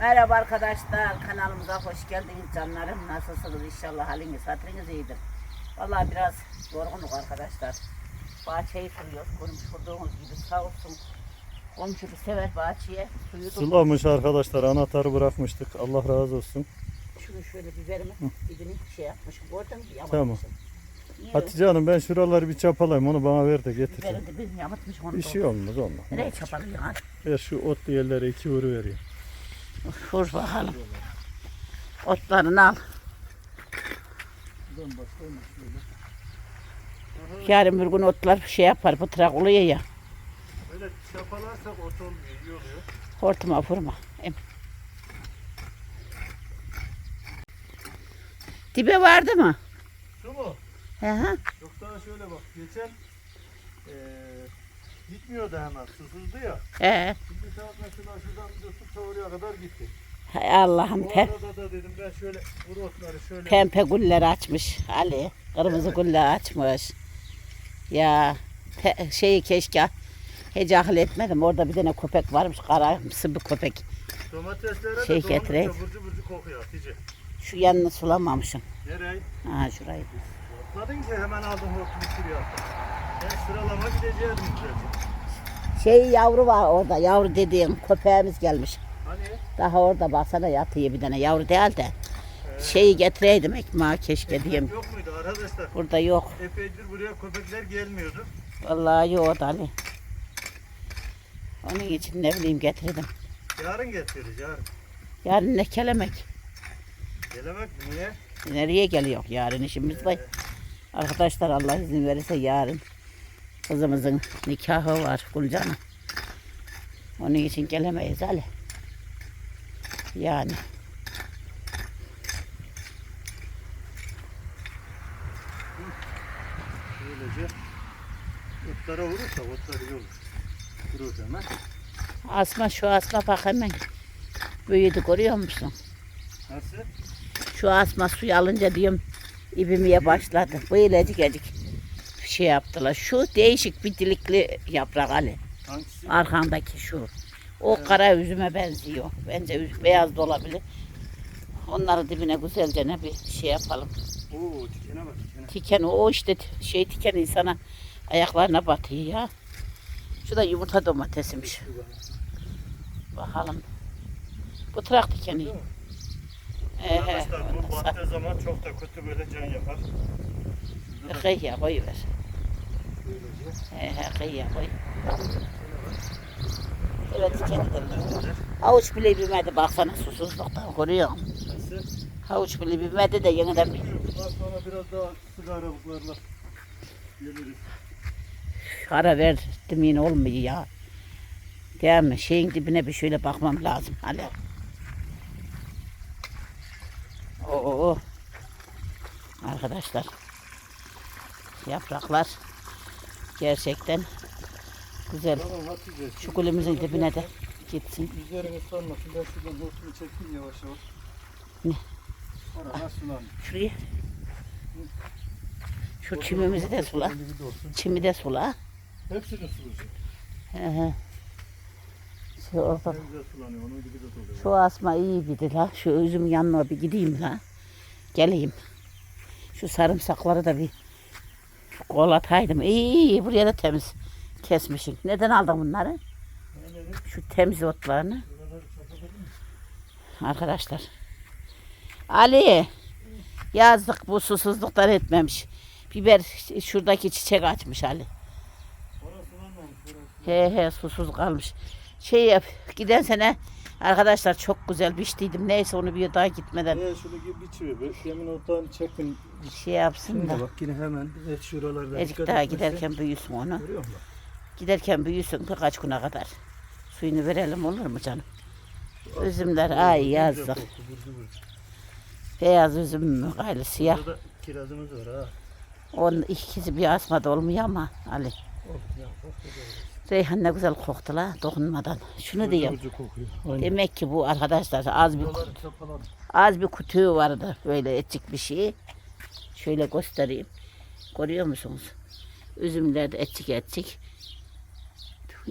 Merhaba arkadaşlar, kanalımıza hoş geldiniz canlarım. Nasılsınız inşallah haliniz, hatırınız iyidir. Vallahi biraz yorgunluk arkadaşlar. Bahçeyi suluyoruz, görmüş olduğunuz gibi sağ olsun. Komşu bir sever bahçeye, suyu Sulamış arkadaşlar anahtarı bırakmıştık. Allah razı olsun. Şunu şöyle biberimi dibini şey yapmışım, gördün mü? Tamam. Niye Hatice Hanım ben şuraları bir çapalayayım onu bana ver de getir. Biberim dibini yamutmuş onu Bir şey olmaz olmaz. Nereye çapalıyorsun? Ver şu otlu yerlere iki vuru vereyim. Vur bakalım. Otlarını al. Yarın bir gün otlar şey yapar, bıtırak oluyor ya. Böyle çapalarsak ot olmuyor, iyi oluyor. Hortuma vurma. Em. Dibe vardı mı? Şu mu? Hı hı. Yok daha şöyle bak. Geçen eee gitmiyordu hemen. Susuzdu ya. He. Şimdi saat mesela şuradan bir de su tavuruya kadar gitti. Hay Allah'ım Bu pe arada da dedim ben şöyle vuru otları şöyle. pembe güller açmış Ali. Kırmızı güller açmış. Ya te- şeyi keşke hiç akıl etmedim. Orada bir tane köpek varmış. Karamsı bir köpek. Domateslere Şey de getireyim. burcu burcu kokuyor Hatice. Şu yanını sulamamışım. Nereye? Ha şurayı. Atladın ki hemen aldın hortumu şuraya. Ben sıralama. Şey yavru var orada. Yavru dediğin köpeğimiz gelmiş. Hani? Daha orada baksana yatıyor bir tane yavru değil de. Şeyi getireydim ekmeği keşke diyeyim. Yok muydu arkadaşlar? Burada yok. Epeydir buraya köpekler gelmiyordu. Vallahi yok Ali. Onun için ne bileyim getirdim. Yarın getiririz yarın. Yarın ne kelemek. Gelemek? Niye? Nereye geliyor yarın işimiz var. Arkadaşlar Allah izin verirse yarın kızımızın nikahı var Gülcan'ın. Onun için gelemeyiz Ali. Yani. Böylece otlara vurursa otlar iyi olur. Vurur hemen. Asma şu asma bak hemen. Büyüdü görüyor musun? Nasıl? Şu asma suyu alınca diyorum ibimeye başladı. Böylecik ecik şey yaptılar. Şu değişik bir dilikli yaprak Ali. Hangisi? Arkandaki şu. O kara üzüme benziyor. Bence beyaz da olabilir. Onları dibine güzelce ne bir şey yapalım. Oo dikene bak dikene. Tiken o işte şey tiken insana ayaklarına batıyor ya. Şu da yumurta domatesiymiş. Bakalım. Bu trak tikeni. Ee, Arkadaşlar bu battığı zaman çok da kötü böyle can yapar. kıyıya koyuver. He he kıyıya koy. Evet de. Havuç bile bilmedi baksana susuzluktan? Nasıl? Havuç bile bilmedi de yeniden bir sonra biraz daha sık aralıklarla geliriz. ara verdim yine olmuyor ya. Mi? Şeyin dibine bir şöyle bakmam lazım. Hadi. Oo. Arkadaşlar. Yapraklar gerçekten güzel. Tamam Hatice. Şu gülümüzün dibine de gitsin. Üzerine sarmasın. Ben şuradan hortumu çekeyim yavaş yavaş. Ne? Oralar sulandı. Şuraya. Şu çimimizi de sula. Çimi de sula. Hepsini sulayacak. Hı hı. Şu orada. Şu asma iyi bir la. Şu üzüm yanına bir gideyim la. Geleyim. Şu sarımsakları da bir kol ataydım. İyi, buraya da temiz kesmişsin. Neden aldın bunları? Şu temiz otlarını. Arkadaşlar. Ali. Yazdık bu susuzluktan etmemiş. Biber şuradaki çiçek açmış Ali. He he susuz kalmış. Şey yap giden sene arkadaşlar çok güzel biçtiydim. Neyse onu bir daha gitmeden Ee, şunu gibi biçiyor. Böyle Yemin otlarını çekin. şey yapsın Şimdi da. bak yine hemen evet şuralarda. Dikkat daha giderken büyüsün onu. Görüyor musun? Giderken büyüsün birkaç güne kadar. Suyunu verelim olur mu canım? Üzümler ay yazdık. Beyaz üzüm mü gayrı siyah. Burada da kirazımız var ha. Onun ikisi bir asmada olmuyor ama Ali. Oh, ya, koktu da. Reyhan ne güzel koktu la dokunmadan. Şunu Burcu diyeyim. burcu kokuyor. Aynen. Demek ki bu arkadaşlar az bir Buraları çapaladım. az bir kutu vardı böyle etçik bir şey. Şöyle göstereyim. Görüyor musunuz? Üzümler de etçik etçik.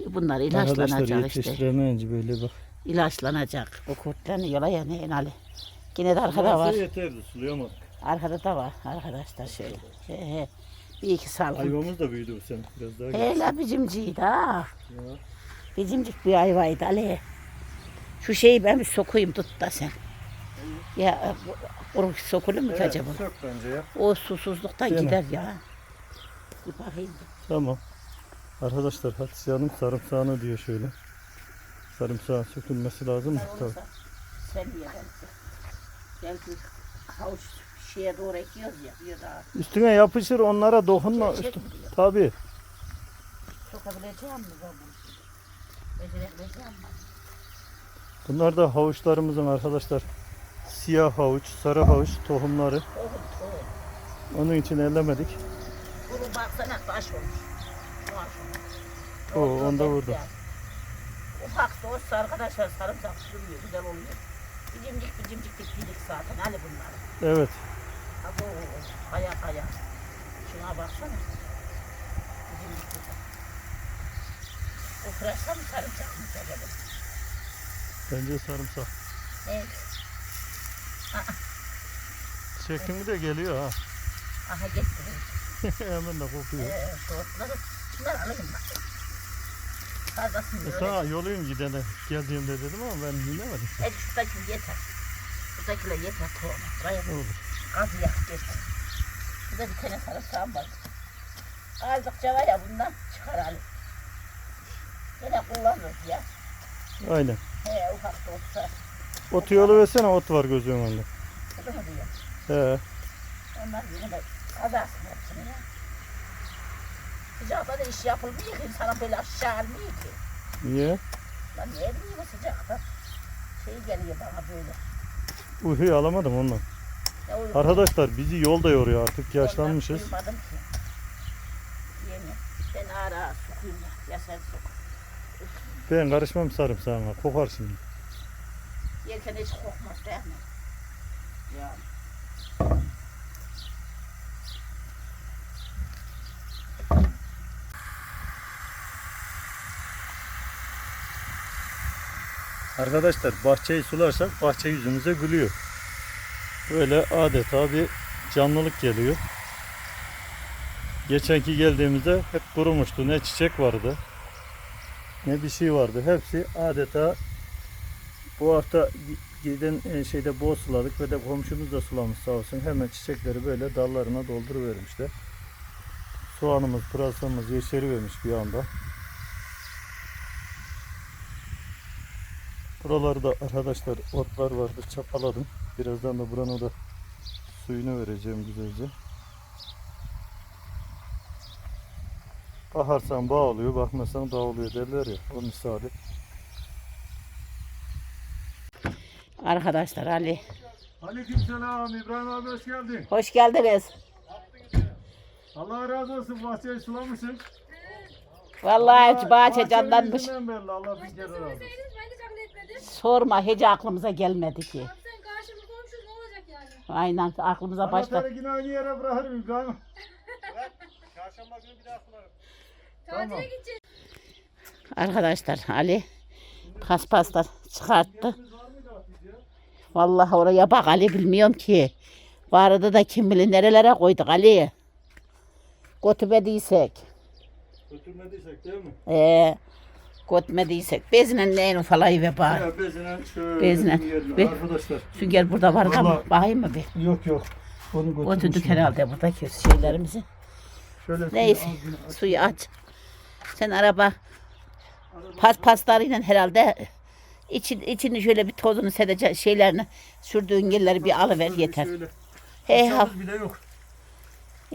Bunlar ilaçlanacak işte. böyle bak. ilaçlanacak. O kurtlarını yola ya ne Ali. Yine de arkada var. Sulayamadık. Arkada da var arkadaşlar şöyle. He, he. Bir iki salkım. Hayvamız da büyüdü bu sene. Biraz daha He gelsin. la bizimciydi ha. Ya. Bizimcik bir ayvaydı Ali. Şu şeyi ben bir sokayım tut da sen. Ya kuru sokulur mu ki Evet, acaba? sök bence ya. O susuzluktan Değil mi? gider ya. Bir bakayım. Tamam. Arkadaşlar Hatice Hanım sarımsağını diyor şöyle. Sarımsağın sökülmesi lazım mı? Sen Tabii. olursa sen ye belki. Belki havuç şeye doğru ekiyoruz ya. Bir daha Üstüne yapışır onlara dokunma. Çek Üstü- diyor? Tabii. sokabileceğim mi ben bunu? Becerebileceğim mi? Bunlar da havuçlarımızın arkadaşlar. Siyah havuç, sarı havuç tohumları. Tohum tohum. Onun için ellemedik. Bunu baksana taş olmuş. Taş olmuş. Oo, yok, onda yok vurdu. Ufak olsa arkadaşlar sarımsak sürüyor. Güzel oluyor. Bicimcik bicimcik diktik zaten. Hani bunlar. Evet. Abo, kaya kaya. Şuna baksana. Pırasa mı sarımsak mı acaba? Bence sarımsak. Evet. Çekimi de geliyor ha. Aha getirin. Hemen de kokuyor. Ee, soğutları. Şunları alayım bak. Fazlasını E sana yolayım gidene geldiğimde dedim ama ben bilemedim. Hadi şuradaki yeter. Şuradakiler yeter. Buraya Olur. Gazı yak getir. Burada bir tane sarımsağım var. Aldıkça var ya bundan çıkar Ali. Yine kullanırız ya. Aynen. He ufak da olsa. Ot yolu versene ot var gözümün önünde. Bu mu diyor? He. Onlar yine de kazarsın hepsini ya. Sıcakta da iş yapılmıyor ki. Sana böyle aşağı almıyor ki. Niye? Lan ne bileyim o sıcakta. Şey geliyor bana böyle. Uykuyu alamadım ondan. Arkadaşlar bizi yolda yoruyor artık yaşlanmışız. Ben ağır sokuyum ya. Ya sen sok. Ben karışmam sarımsağına kokar şimdi. Yerken hiç kokmaz değil mi? Ya. Arkadaşlar bahçeyi sularsak bahçe yüzümüze gülüyor. Böyle adeta bir canlılık geliyor. Geçenki geldiğimizde hep kurumuştu. Ne çiçek vardı. Ne bir şey vardı. Hepsi adeta bu hafta gi- giden e, şeyde bol suladık ve de komşumuz da sulamış sağ olsun. Hemen çiçekleri böyle dallarına dolduruvermişler. Soğanımız, pırasamız yeşerivermiş bir anda. Buralarda arkadaşlar otlar vardı çapaladım. Birazdan da buranın da suyunu vereceğim güzelce. Bakarsan bağ oluyor, bakmasan dağ oluyor derler ya. O misali. Arkadaşlar Ali. Aleykümselam İbrahim abi hoş geldin. Hoş geldiniz. Allah razı olsun bahçeyi sulamışsın. Vallahi bahçe canlanmış. belli Allah bir kere razı olsun. Ben de kabul etmedim. Sorma hiç aklımıza gelmedi ki. Abi sen karşımda komşun ne olacak yani? Aynen aklımıza başta. Anahtarı yine aynı yere bırakırım İbrahim. Çarşamba günü bir daha sularım. Tatile Tamam. gideceğiz. Arkadaşlar Ali paspaslar çıkarttı. Vallahi oraya bak Ali bilmiyorum ki. Bu arada da kim bilir nerelere koyduk Ali. Götürmediysek. Götürmediysek değil mi? Ee, götürmediysek. Bezinen neyin falayı ve bari. Ya bezine şöyle bir yerine. Be- Arkadaşlar. Sünger burada var ama Vallahi- bakayım mı bir. Yok yok. Onu götürmüşüm. Götürdük herhalde buradaki şeylerimizi. Şöyle Neyse aç. suyu aç. Sen araba pas paslarıyla herhalde için, içini şöyle bir tozunu sedece şeylerini sürdüğün yerleri bir alıver Şöyle yeter. şöyle. He ha. Fırçamız bile yok.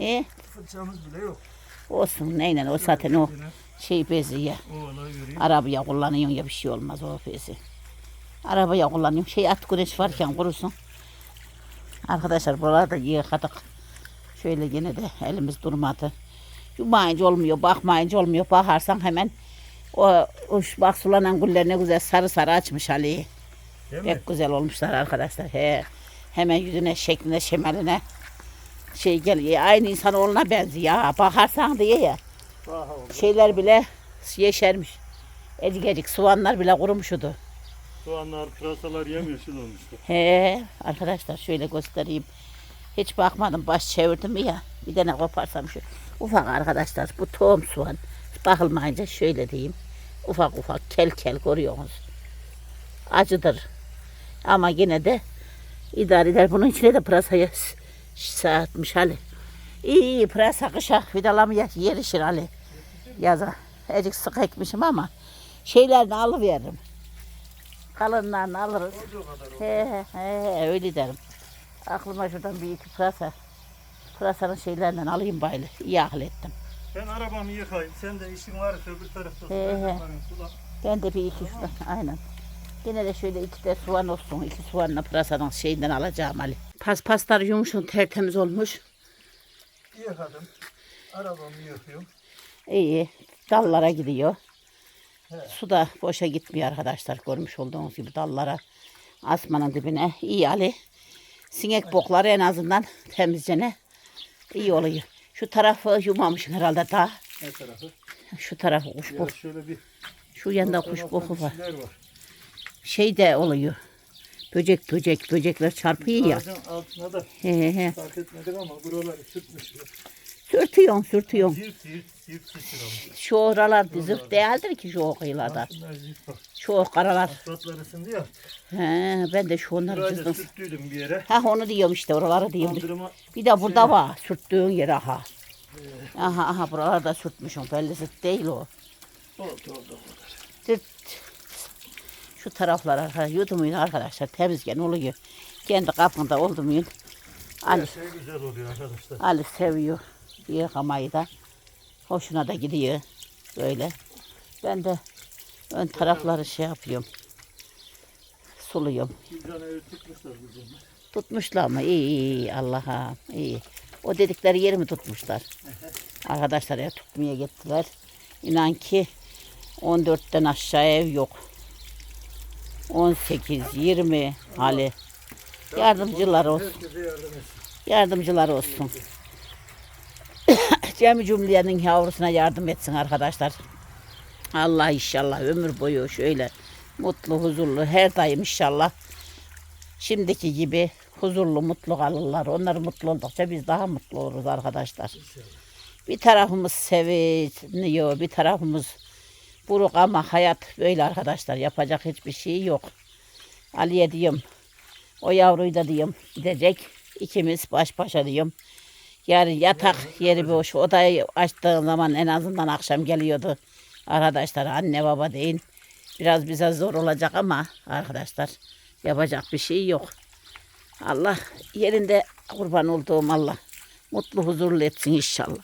E, Fırçamız bile yok. Olsun neyle o zaten o şey bezi ya. Arabaya kullanıyorsun ya bir şey olmaz o bezi. Arabaya kullanıyorum. Şey at güneş varken kurusun. Arkadaşlar buralarda yıkadık. Şöyle yine de elimiz durmadı. Yumayınca olmuyor, bakmayınca olmuyor. Bakarsan hemen o, şu bak sulanan güller ne güzel sarı sarı açmış Ali. Değil mi? Pek güzel olmuşlar arkadaşlar. He. Hemen yüzüne, şekline, şemaline şey geliyor. Aynı insanoğluna benziyor. Ha. Bakarsan diye ya. Oldu. Şeyler bile yeşermiş. Elik elik soğanlar bile kurumuşudu. Soğanlar, pırasalar yemyeşil olmuştu. He arkadaşlar şöyle göstereyim. Hiç bakmadım baş çevirdim ya. Bir tane koparsam şu. Ufak arkadaşlar bu tohum soğan. Bakılmayınca şöyle diyeyim. Ufak ufak kel kel görüyorsunuz. Acıdır. Ama yine de idare eder. Bunun içine de pırasayı s- sağıtmış Ali. İyi iyi pırasa kışa vidalamaya yerişir Ali. Yaza. Ecik sık ekmişim ama şeylerini alıveririm. Kalınlarını alırız. He he he öyle derim. Aklıma şuradan bir iki pırasa. Pırasanın şeylerinden alayım baylı. İyi akıl ettim. Ben arabamı yıkayayım. Sen de işin varsa öbür tarafta. He, he. Ben de bir iki şuradan aynen. Yine de şöyle iki de soğan olsun. İki soğanla pırasanın şeyinden alacağım Ali. Pas paslar yumuşun tertemiz olmuş. Yıkadım. Arabamı yıkıyorum. İyi. Dallara gidiyor. Su da boşa gitmiyor arkadaşlar. Görmüş olduğunuz gibi dallara. Asmanın dibine. İyi Ali. Sinek bokları en azından temizcene iyi oluyor. Şu tarafı yumamışım herhalde daha. Ne tarafı? Şu tarafı kuş boku. şöyle bir Şu yanda kuş boku var. var. Şey de oluyor. Böcek böcek böcekler çarpıyor ya. Ağacın altına da He he fark etmedik ama buraları sürtmüş. Sürtüyorsun. Zift zift zift sıçramış. Şu oralar zırt değildir ki şu kıyılarda. Bak. Şu karalar. Asfaltlar ısındı ya. He, ben de şu onları Burayı da cızdım. sürttüydüm bir yere. Ha onu diyorum işte oraları diyorum. Kaldırıma Bir de burada var sürttüğün yer aha. Aha aha buralarda sürtmüşüm belli zırt değil o. oldu oldu. oldu. Zırt. Şu taraflara ha, yudumuyun arkadaşlar temizgen oluyor. Kendi kapında oldu muyun? Ali, şey güzel oluyor arkadaşlar. Ali seviyor yıkamayı da. Hoşuna da gidiyor böyle. Ben de ön tarafları şey yapıyorum. Suluyorum. Tutmuşlar mı? İyi iyi, iyi Allah'a iyi. O dedikleri yeri mi tutmuşlar? Arkadaşlar ev tutmaya gittiler. İnan ki 14'ten aşağı ev yok. 18, 20 hali. Yardımcılar olsun. Yardımcılar olsun. Cemi cümlenin yavrusuna yardım etsin arkadaşlar. Allah inşallah ömür boyu şöyle mutlu huzurlu her daim inşallah şimdiki gibi huzurlu mutlu kalırlar. Onlar mutlu oldukça biz daha mutlu oluruz arkadaşlar. Bir tarafımız seviniyor, bir tarafımız buruk ama hayat böyle arkadaşlar. Yapacak hiçbir şey yok. Ali'ye diyorum o yavruyu da diyorum gidecek. İkimiz baş başa diyorum. Yarın yatak yeri boş. Odayı açtığın zaman en azından akşam geliyordu. Arkadaşlar anne baba deyin. Biraz bize zor olacak ama arkadaşlar yapacak bir şey yok. Allah yerinde kurban olduğum Allah mutlu huzurlu etsin inşallah.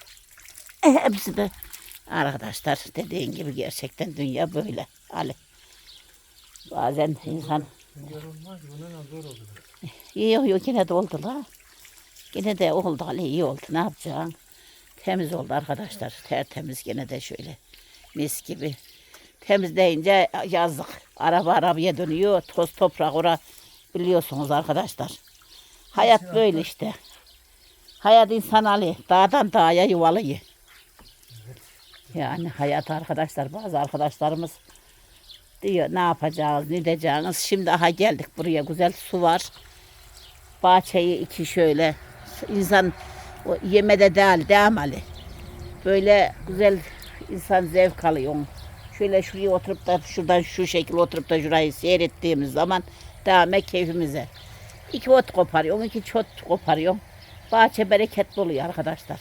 E, hepsi de arkadaşlar dediğin gibi gerçekten dünya böyle. Ali. Bazen insan. Yok yok yine de oldu la. Yine de oldu Ali iyi oldu ne yapacaksın? Temiz oldu arkadaşlar. Tertemiz yine de şöyle mis gibi. Temizleyince yazdık. Araba arabaya dönüyor. Toz toprak ora biliyorsunuz arkadaşlar. Hayat böyle işte. Hayat insan Ali. Dağdan dağa yuvalıyı. Yani hayat arkadaşlar bazı arkadaşlarımız diyor ne yapacağız ne edeceğiz. Şimdi aha geldik buraya güzel su var. Bahçeyi iki şöyle insan o yemede değil değil Ali? Böyle güzel insan zevk alıyor. Şöyle şuraya oturup da şuradan şu şekil oturup da şurayı seyrettiğimiz zaman devam keyfimize. İki ot koparıyorum, iki çot koparıyorum. Bahçe bereketli oluyor arkadaşlar.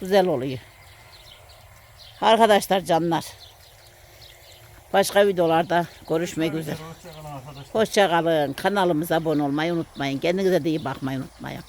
Güzel oluyor. Arkadaşlar canlar. Başka videolarda görüşmek üzere. Hoşçakalın. Hoşça kalın. Kanalımıza abone olmayı unutmayın. Kendinize de iyi bakmayı unutmayın.